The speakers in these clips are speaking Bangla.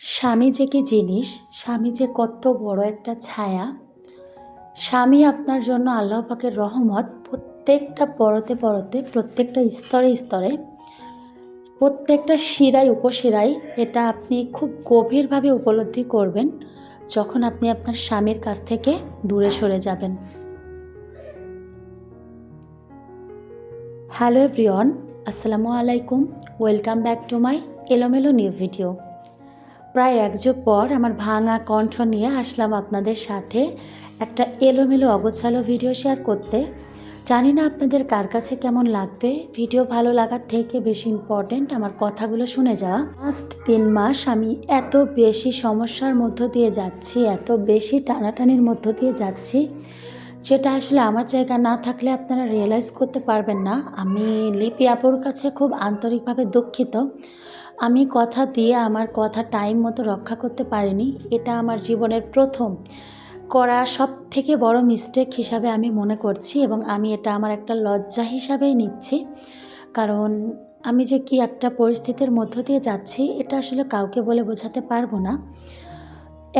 স্বামী যে কি জিনিস, স্বামী যে কত বড় একটা ছায়া। স্বামী আপনার জন্য আল্লাহ পাকের রহমত প্রত্যেকটা পরতে পরতে, প্রত্যেকটা স্তরে স্তরে, প্রত্যেকটা শিরায় উপশিরায় এটা আপনি খুব গভীরভাবে উপলব্ধি করবেন যখন আপনি আপনার স্বামীর কাছ থেকে দূরে সরে যাবেন। হ্যালো এভরিওয়ান, আসসালামু আলাইকুম, ওয়েলকাম ব্যাক টু মাই এলোমেলো নিউ ভিডিও। প্রায় এক যুগ পর আমার ভাঙা কণ্ঠ নিয়ে আসলাম আপনাদের সাথে একটা এলোমেলো, অগোছালো ভিডিও শেয়ার করতে। জানি না আপনাদের কার কাছে কেমন লাগবে। ভিডিও ভালো লাগার থেকে বেশি ইম্পর্ট্যান্ট আমার কথাগুলো শুনে যাওয়া। লাস্ট তিন মাস আমি এত বেশি সমস্যার মধ্য দিয়ে যাচ্ছি, এত বেশি টানাটানির মধ্য দিয়ে যাচ্ছি, যেটা আসলে আমার জায়গা না থাকলে আপনারা রিয়েলাইজ করতে পারবেন না। আমি লিপি আপুর কাছে খুব আন্তরিকভাবে দুঃখিত। আমি কথা দিয়ে আমার কথা টাইম মতো রক্ষা করতে পারিনি, এটা আমার জীবনের প্রথম। করা সব থেকে বড় মিস্টেক হিসাবে আমি মনে করছি এবং আমি এটা আমার একটা লজ্জা হিসাবেই নিচ্ছি। কারণ আমি যে কি একটা পরিস্থিতির মধ্য দিয়ে যাচ্ছি, এটা আসলে কাউকে বলে বোঝাতে পারব না।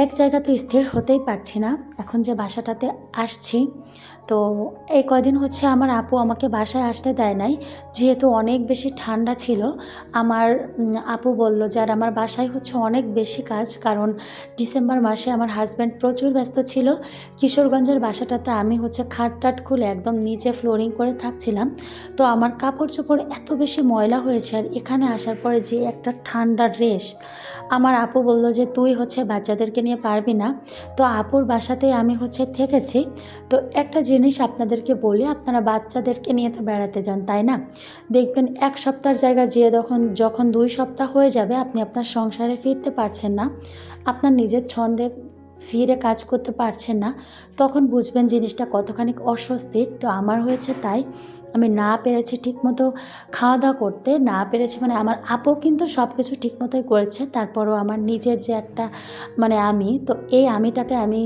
এক জায়গা তো স্থির হতেই পারছি না, এখন যে বাসাটাতে আসছি তো এই কদিন হচ্ছে আমার আপু আমাকে বাসায় আসতে দেয় নাই। যেহেতু অনেক বেশি ঠান্ডা ছিল, আমার আপু বলল যে, আর আমার বাসায় হচ্ছে অনেক বেশি কাজ, কারণ ডিসেম্বর মাসে আমার হাজব্যান্ড প্রচুর ব্যস্ত ছিল। কিশোরগঞ্জের বাসাটাতে আমি হচ্ছে খাট টাট খুলে একদম নিচে ফ্লোরিং করে থাকছিলাম। তো আমার কাপড় চোপড় এত বেশি ময়লা হয়েছে, আর এখানে আসার পরে যে একটা ঠান্ডার রেশ আমার আপু বলল যে, তুই হচ্ছে বাচ্চাদেরকে নিয়ে পারবি না। তো আপুর বাসাতেই আমি হচ্ছে থেকেছি। তো একটা জিনিস আপনাদেরকে বলি আপনারা বাচ্চাদেরকে নিয়ে তো বেড়াতে যান, তাই না? দেখবেন এক সপ্তাহের জায়গা যেয়ে যখন যখন দুই সপ্তাহ হয়ে যাবে, আপনি আপনার সংসারে ফিরতে পারছেন না, আপনার নিজের ছন্দে ফিরে কাজ করতে পারছেন না, তখন বুঝবেন জিনিসটা কতখানি অস্বস্তির। তো আমার হয়েছে তাই, আমি না পেরেছি ঠিকমতো খাওয়া দাওয়া করতে, না পেরেছি মানে আমার আপু কিন্তু সব কিছু ঠিকমতোই করেছে, তারপরও আমার নিজের যে একটা মানে আমি, তো এই আমিটাকে আমি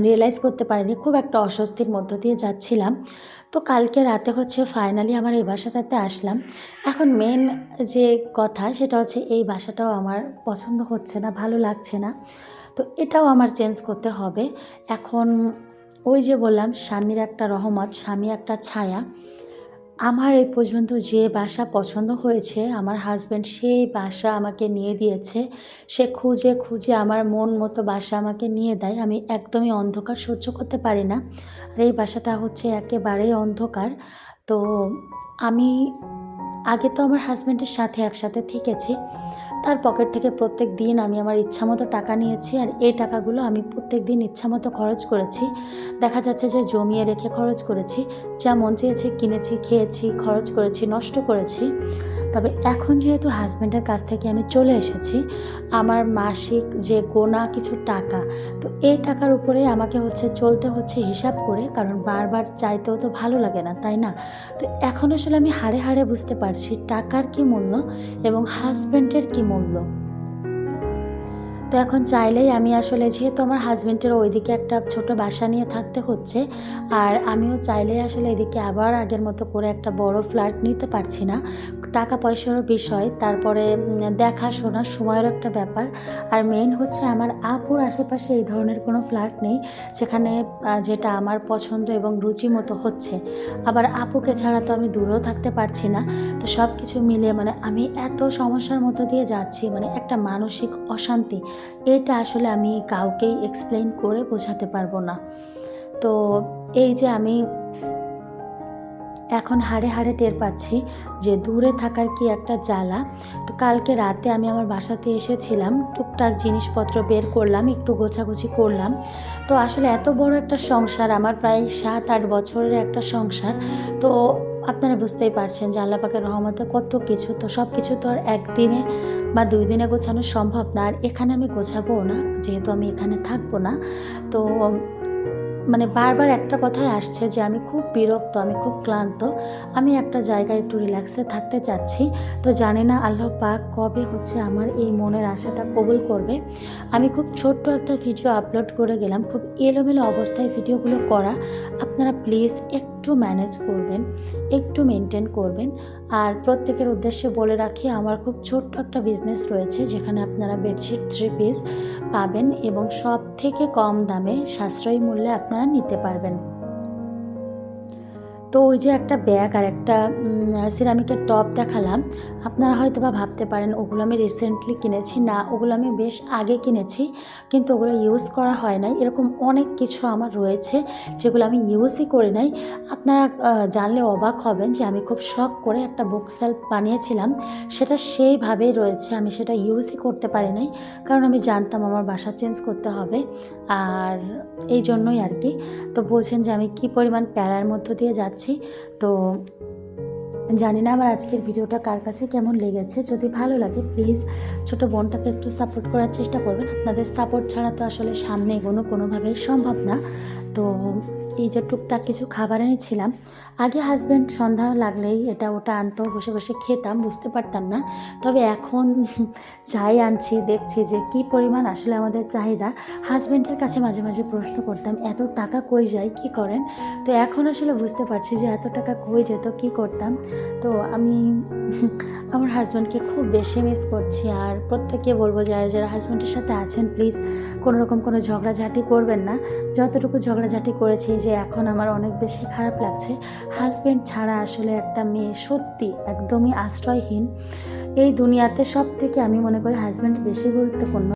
রিয়েলাইজ করতে পারিনি, খুব একটা অস্বস্তির মধ্য দিয়ে যাচ্ছিলাম। তো কালকে রাতে হচ্ছে ফাইনালি আমার এই বাসাটাতে আসলাম। এখন মেন যে কথা সেটা হচ্ছে এই বাসাটাও আমার পছন্দ হচ্ছে না, ভালো লাগছে না। তো এটাও আমার চেঞ্জ করতে হবে। এখন ওই যে বললাম, স্বামীর একটা রহমত, স্বামী একটা ছায়া। আমার এই পর্যন্ত যে বাসা পছন্দ হয়েছে, আমার হাজব্যান্ড সেই বাসা আমাকে নিয়ে দিয়েছে। সে খুঁজে খুঁজে আমার মন মতো বাসা আমাকে নিয়ে দেয়। আমি একদমই অন্ধকার সহ্য করতে পারি না। আর এই বাসাটা হচ্ছে একেবারেই অন্ধকার। তো আমি, আগে তো আমার হাজব্যান্ডের সাথে একসাথে থেকেছি। তার পকেট থেকে প্রত্যেক দিন আমি আমার ইচ্ছামতো টাকা নিয়েছি আর এই টাকাগুলো আমি প্রত্যেক দিন ইচ্ছামতো খরচ করেছি। দেখা যাচ্ছে যে জমিয়ে রেখে খরচ করেছি, যা মন চেয়েছে কিনেছি, খেয়েছি, খরচ করেছি, নষ্ট করেছি। তবে এখন যেহেতু হাজব্যান্ডের কাছ থেকে আমি চলে এসেছি, আমার মাসিক যে গোনা কিছু টাকা, তো এই টাকার উপরে আমাকে হচ্ছে চলতে হচ্ছে হিসাব করে, কারণ বারবার চাইতেও তো ভালো লাগে না, তাই না? তো এখন আসলে আমি হাড়ে হাড়ে বুঝতে পারছি টাকার কি মূল্য এবং হাজব্যান্ডের কি মূল্য তো এখন চাইলেই আমি আসলে যেহেতু আমার হাজব্যান্ডের ওইদিকে একটা ছোট বাসা নিয়ে থাকতে হচ্ছে আর আমিও চাইলেই আসলে এদিকে আবার আগের মতো করে একটা বড় ফ্ল্যাট নিতে পারছি না। টাকা পয়সারও বিষয় তারপরে দেখাশোনা সময়ের একটা ব্যাপার। আর মেইন হচ্ছে আমার আপুর আশেপাশে এই ধরনের কোনো ফ্ল্যাট নেই আহ, যেটা আমার পছন্দ এবং রুচি মতো হচ্ছে। আবার আপুকে ছাড়া তো আমি দূরেও থাকতে পারছি না তো সব কিছু মিলিয়ে মানে আমি এত সমস্যার মধ্যে দিয়ে যাচ্ছি মানে একটা মানসিক অশান্তি। এটা আসলে আমি কাউকেই এক্সপ্লেইন করে বোঝাতে পারব না। তো এই যে আমি এখন হাড়ে হাড়ে টের পাচ্ছি যে দূরে থাকার কি একটা জ্বালা। তো কালকে রাতে আমি আমার বাসাতে এসেছিলাম, টুকটাক জিনিসপত্র বের করলাম, একটু গোছাগুছি করলাম। তো আসলে এত বড় একটা সংসার, আমার প্রায় সাত আট বছরের একটা সংসার। তো আপনারা বুঝতেই পারছেন যে আল্লাহ পাকের রহমতে কত কিছু, তো সব কিছু তো আর একদিনে বা দুই দিনে গোছানো সম্ভব না। আর এখানে আমি গোছাবো না, যেহেতু আমি এখানে থাকব না। তো মানে বারবার একটা কথাই আসছে যে আমি খুব বিরক্ত, আমি খুব ক্লান্ত। আমি একটা জায়গায় একটু রিল্যাক্সে থাকতে চাচ্ছি। তো জানি না আল্লাহ পাক কবে হচ্ছে আমার এই মনের আশাটা কবুল করবে। আমি খুব ছোট্ট একটা ভিডিও আপলোড করে গেলাম, খুব এলোমেলো অবস্থায় ভিডিওগুলো করা। আপনারা প্লিজ একটু একটু ম্যানেজ করবেন, একটু মেনটেন করবেন। আর প্রত্যেকের উদ্দেশ্যে বলে রাখি, আমার খুব ছোট্ট একটা বিজনেস রয়েছে, যেখানে আপনারা বেডশিট থ্রি পিস পাবেন এবং সব থেকে কম দামে সাশ্রয়ী মূল্যে আপনারা নিতে পারবেন। তো ওই যে একটা ব্যাগ আর একটা সিরামিকের টপ দেখালাম। আপনারা হয়তো বা ভাবতে পারেন, ওগুলো আমি রিসেন্টলি কিনেছি। না, ওগুলো আমি বেশ আগে কিনেছি, কিন্তু ওগুলো ইউজ করা হয় নাই। এরকম অনেক কিছু আমার রয়েছে, যেগুলো আমি ইউজই করি নাই। আপনারা জানলে অবাক হবেন যে আমি খুব শখ করে একটা বুক সেলফ বানিয়েছিলাম। সেটা সেইভাবেই রয়েছে, আমি সেটা ইউজই করতে পারি নাই। কারণ আমি জানতাম আমার বাসা চেঞ্জ করতে হবে, আর এই জন্যই আর কি। তো বলছেন যে আমি কি পরিমাণ প্যারার মধ্য দিয়ে যাচ্ছি। তো জানি না আমার আজকের ভিডিওটা কার কাছে কেমন লেগেছে। যদি ভালো লাগে প্লিজ ছোট বোনটাকে একটু সাপোর্ট করার চেষ্টা করবেন। আপনাদের সাপোর্ট ছাড়া তো আসলে সামনে এগোনো কোনোভাবেই সম্ভব না। তো এই যে টুকটাক কিছু খাবার এনেছিলাম, আগে হাজব্যান্ড সন্ধ্যা লাগলেই এটা ওটা আনতো, বসে বসে খেতাম, বুঝতে পারতাম না। তবে এখন যাই আনছি, দেখছি যে কি পরিমাণ আসলে আমাদের চাহিদা। হাজব্যান্ডের কাছে মাঝে মাঝে প্রশ্ন করতাম, এত টাকা কই যায়? কি করেন? তো এখন আসলে বুঝতে পারছি যে এত টাকা কই যেত, কি করতাম। তো আমি আমার হাজব্যান্ডকে খুব বেশি মিস করছি আর প্রত্যেককে বলব যারা যারা হাজব্যান্ডের সাথে আছেন প্লিজ কোনো রকম কোনো ঝগড়াঝাটি করবেন না। যতটুকু ঝগড়াঝাটি করেছি যে এখন আমার অনেক বেশি খারাপ লাগছে। হাজব্যান্ড ছাড়া আসলে একটা মেয়ে সত্যি একদমই আশ্রয়হীন। এই দুনিয়াতে সব থেকে আমি মনে করি হাজব্যান্ড বেশি গুরুত্বপূর্ণ।